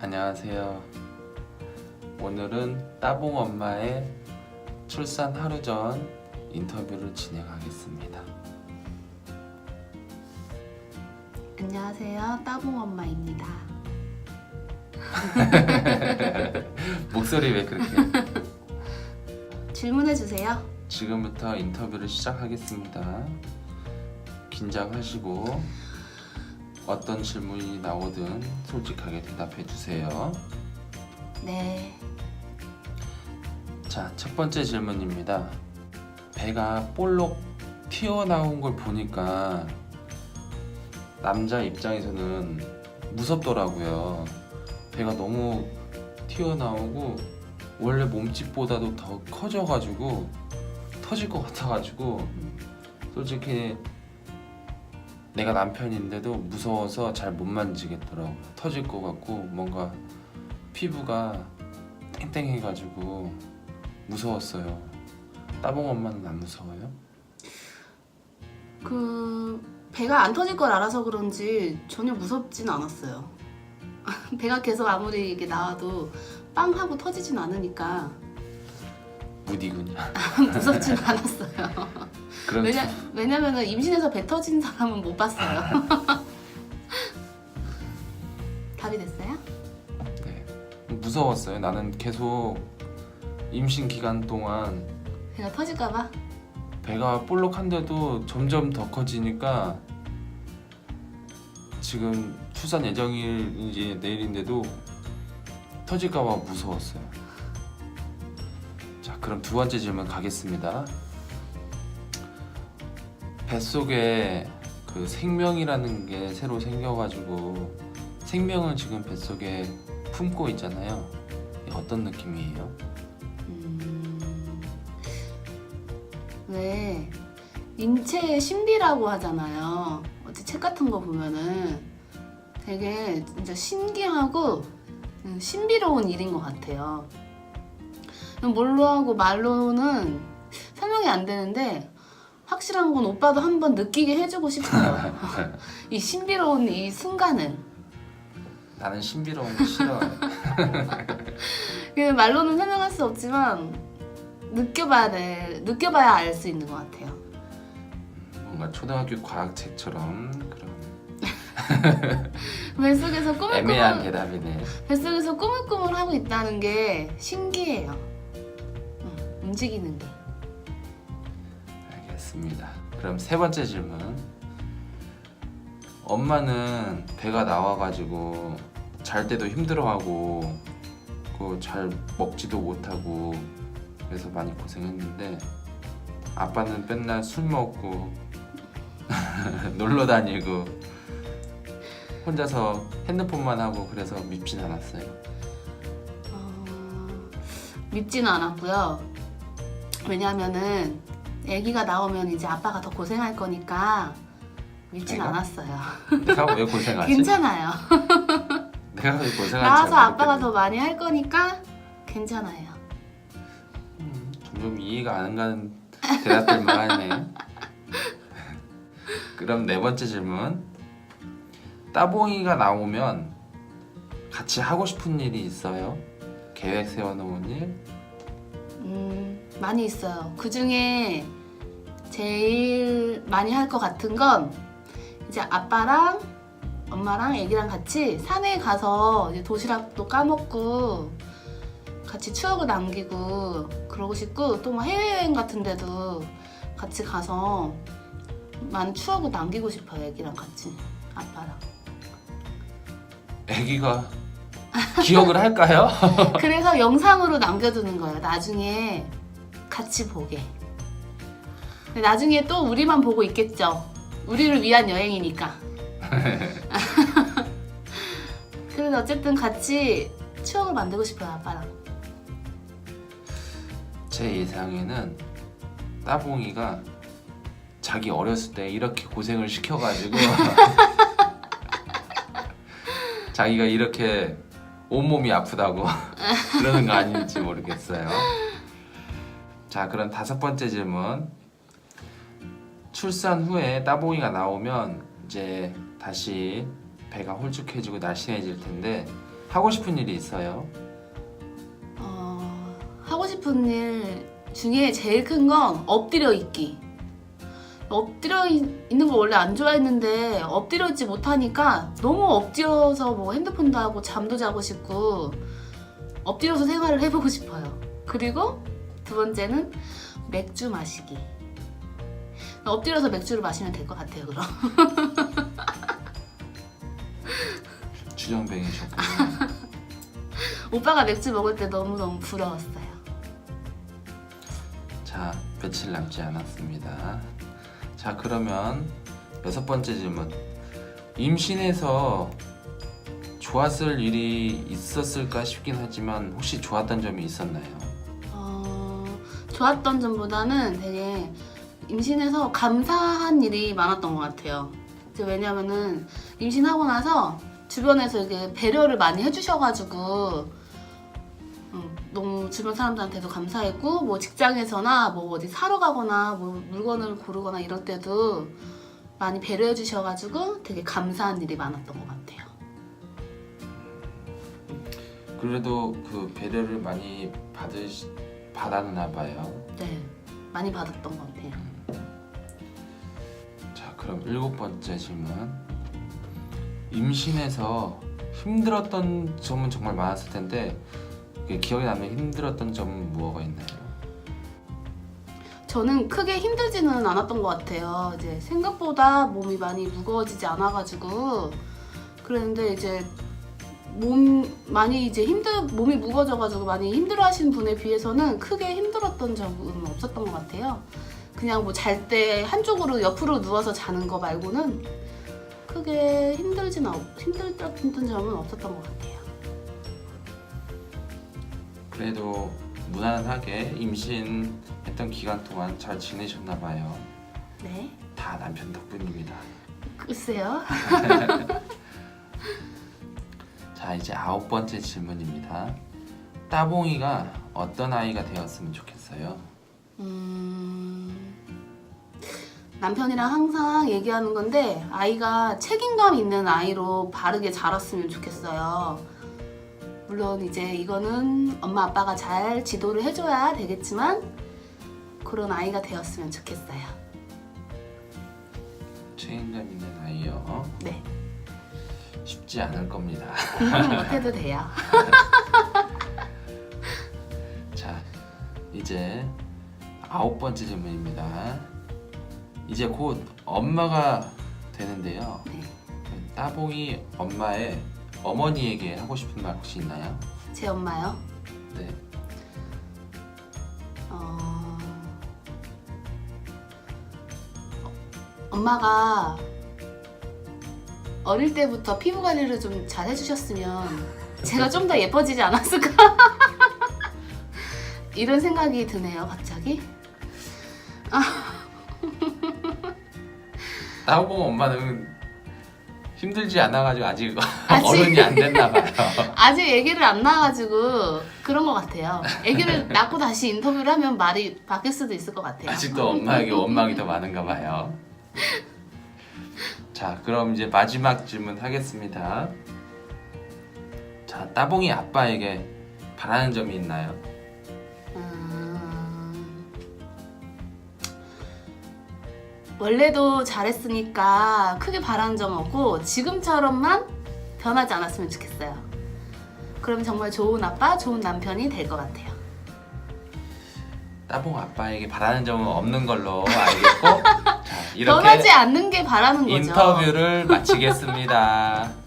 안녕하세요. 오늘은 따봉 엄마의 출산 하루 전 인터뷰를 진행하겠습니다. 안녕하세요. 따봉 엄마입니다. 목소리 왜 그렇게? 질문해 주세요. 지금부터 인터뷰를 시작하겠습니다. 긴장하시고 어떤 질문이 나오든 솔직하게 대답해 주세요. 네. 자, 첫 번째 질문입니다. 배가 볼록 튀어나온 걸 보니까 남자 입장에서는 무섭더라고요. 배가 너무 튀어나오고 원래 몸집보다도 더 커져가지고 터질 것 같아가지고 솔직히 내가 남편인데도 무서워서 잘 못 만지겠더라고. 터질 것 같고 뭔가 피부가 땡땡해가지고 무서웠어요. 따봉 엄마는 안 무서워요? 그 배가 안 터질 걸 알아서 그런지 전혀 무섭진 않았어요. 배가 계속 아무리 이게 나와도 빵 하고 터지진 않으니까 무디군요. 무섭진 않았어요. 그럼 왜냐 왜냐면은 임신해서 배 터진 사람은 못 봤어요. 답이 됐어요? 네. 무서웠어요. 나는 계속 임신 기간 동안 배가 터질까봐? 배가 볼록한데도 점점 더 커지니까 지금 출산 예정일 이제 내일인데도 터질까봐 무서웠어요. 자, 그럼 두 번째 질문 가겠습니다. 뱃속에 그 생명이라는 게 새로 생겨가지고 생명을 지금 뱃속에 품고 있잖아요. 어떤 느낌이에요? 음, 왜 인체의 신비라고 하잖아요. 어디 책 같은 거 보면은 되게 진짜 신기하고 음, 신비로운 일인 것 같아요. 뭘로 하고 말로는 설명이 안 되는데 확실한 건 오빠도 한번 느끼게 해주고 싶어요. 이 신비로운 이 순간을. 나는 신비로운 거 싫어해. 그 말로는 설명할 수 없지만 느껴봐야 돼. 느껴봐야 알 수 있는 것 같아요. 뭔가 초등학교 과학책처럼 그런 뱃속에서 애매한 꾸물꾸물 대답이네. 뱃속에서 꾸물꾸물 하고 있다는 게 신기해요. 응, 움직이는 게. 알겠습니다. 그럼 세 번째 질문. 엄마는 배가 나와가지고 잘 때도 힘들어하고 그잘 먹지도 못하고 그래서 많이 고생했는데 아빠는 맨날 술 먹고 놀러 다니고 혼자서 핸드폰만 하고 그래서 밉진 않았어요. 어, 밉지는 않았고요. 왜냐하면은 아기가 나오면 이제 아빠가 더 고생할 거니까 애가? 않았어요. 내가 왜 고생하지? 괜찮아요. 내가 왜 고생하지? 나와서 아빠가 않았겠니? 더 많이 할 거니까 괜찮아요. 음, 점점 이해가 안 가는 대답들만 하네. 그럼 네 번째 질문. 따봉이가 나오면 같이 하고 싶은 일이 있어요? 계획 세워놓은 일? 음, 많이 있어요. 그 중에 제일 많이 할 것 같은 건 이제 아빠랑 엄마랑 애기랑 같이 산에 가서 이제 도시락도 까먹고 같이 추억을 남기고 그러고 싶고 또 뭐 해외여행 같은 데도 같이 가서 많은 추억을 남기고 싶어요. 애기랑 같이 아빠랑. 애기가 기억을 할까요? 그래서 영상으로 남겨두는 거예요. 나중에 같이 보게. 나중에 또 우리만 보고 있겠죠. 우리를 위한 여행이니까. 그래서 어쨌든 같이 추억을 만들고 싶어요, 아빠랑. 제 예상에는 따봉이가 자기 어렸을 때 이렇게 고생을 시켜가지고 자기가 이렇게 온몸이 아프다고 그러는 거 아닌지 모르겠어요. 자, 그럼 다섯 번째 질문. 출산 후에 따봉이가 나오면 이제 다시 배가 홀쭉해지고 날씬해질 텐데 하고 싶은 일이 있어요? 어, 하고 싶은 일 중에 제일 큰 건 엎드려 있기. 엎드려 있- 걸 원래 안 좋아했는데 엎드려 있지 못하니까 너무 엎드려서 뭐 핸드폰도 하고 잠도 자고 싶고 엎드려서 생활을 해보고 싶어요. 그리고 두 번째는 맥주 마시기. 엎드려서 맥주를 마시면 될 것 같아요, 그럼. 주정뱅이셨군요. 오빠가 맥주 먹을 때 너무너무 부러웠어요. 자, 며칠 남지 않았습니다. 자, 그러면 여섯 번째 질문. 임신해서 좋았을 일이 있었을까 싶긴 하지만 혹시 좋았던 점이 있었나요? 어, 좋았던 점보다는 되게 임신해서 감사한 일이 많았던 것 같아요. 이제 왜냐면은 임신하고 나서 주변에서 이게 배려를 많이 해주셔가지고 음, 너무 주변 사람들한테도 감사했고 뭐 직장에서나 뭐 어디 사러 가거나 뭐 물건을 고르거나 이럴 때도 많이 배려해 주셔가지고 되게 감사한 일이 많았던 것 같아요. 그래도 그 배려를 많이 받으시 받았나 봐요. 네, 많이 받았던 것 같아요. 자, 그럼 일곱 번째 질문. 임신해서 힘들었던 점은 정말 많았을 텐데 그 기억에 남는 힘들었던 점은 무엇가 있나요? 저는 크게 힘들지는 않았던 것 같아요. 이제 생각보다 몸이 많이 무거워지지 않아가지고 그랬는데 이제 몸 많이 이제 힘들 몸이 무거워져가지고 많이 힘들어하시는 분에 비해서는 크게 힘들었던 적은 없었던 것 같아요. 그냥 뭐 잘 때 한쪽으로 옆으로 누워서 자는 거 말고는 크게 힘들진 않 힘들었던 점은 없었던 것 같아요. 그래도 무난하게 임신했던 기간 동안 잘 지내셨나 봐요. 네, 다 남편 덕분입니다. 글쎄요. 자, 이제 아홉 번째 질문입니다. 따봉이가 어떤 아이가 되었으면 좋겠어요? 음, 남편이랑 항상 얘기하는 건데 아이가 책임감 있는 아이로 바르게 자랐으면 좋겠어요. 물론 이제 이거는 엄마 아빠가 잘 지도를 해줘야 되겠지만 그런 아이가 되었으면 좋겠어요. 책임감 있는 아이요. 네, 쉽지 않을 겁니다. 공부 못해도 돼요. 자, 이제 아홉 번째 질문입니다. 이제 곧 엄마가 되는데요. 네, 따봉이 엄마의 어머니에게 하고 싶은 말 혹시 있나요? 제 엄마요. 네. 어... 엄마가 어릴 때부터 피부 관리를 좀 잘 해주셨으면 제가 좀 더 예뻐지지 않았을까? 이런 생각이 드네요, 갑자기. 따봉 엄마는 힘들지 않아가지고 아직, 아직? 어른이 안 됐나 봐요. 아직 아기를 안 낳아가지고 그런 것 같아요. 아기를 낳고 다시 인터뷰를 하면 말이 바뀔 수도 있을 것 같아요. 아직도 엄마에게 원망이 더 많은가 봐요. 자, 그럼 이제 마지막 질문 하겠습니다. 자, 따봉이 아빠에게 바라는 점이 있나요? 원래도 잘했으니까 크게 바라는 점 없고 지금처럼만 변하지 않았으면 좋겠어요. 그럼 정말 좋은 아빠, 좋은 남편이 될 것 같아요. 따봉 아빠에게 바라는 점은 없는 걸로 알겠고 자, 이렇게 변하지 않는 게 바라는 거죠. 인터뷰를 마치겠습니다.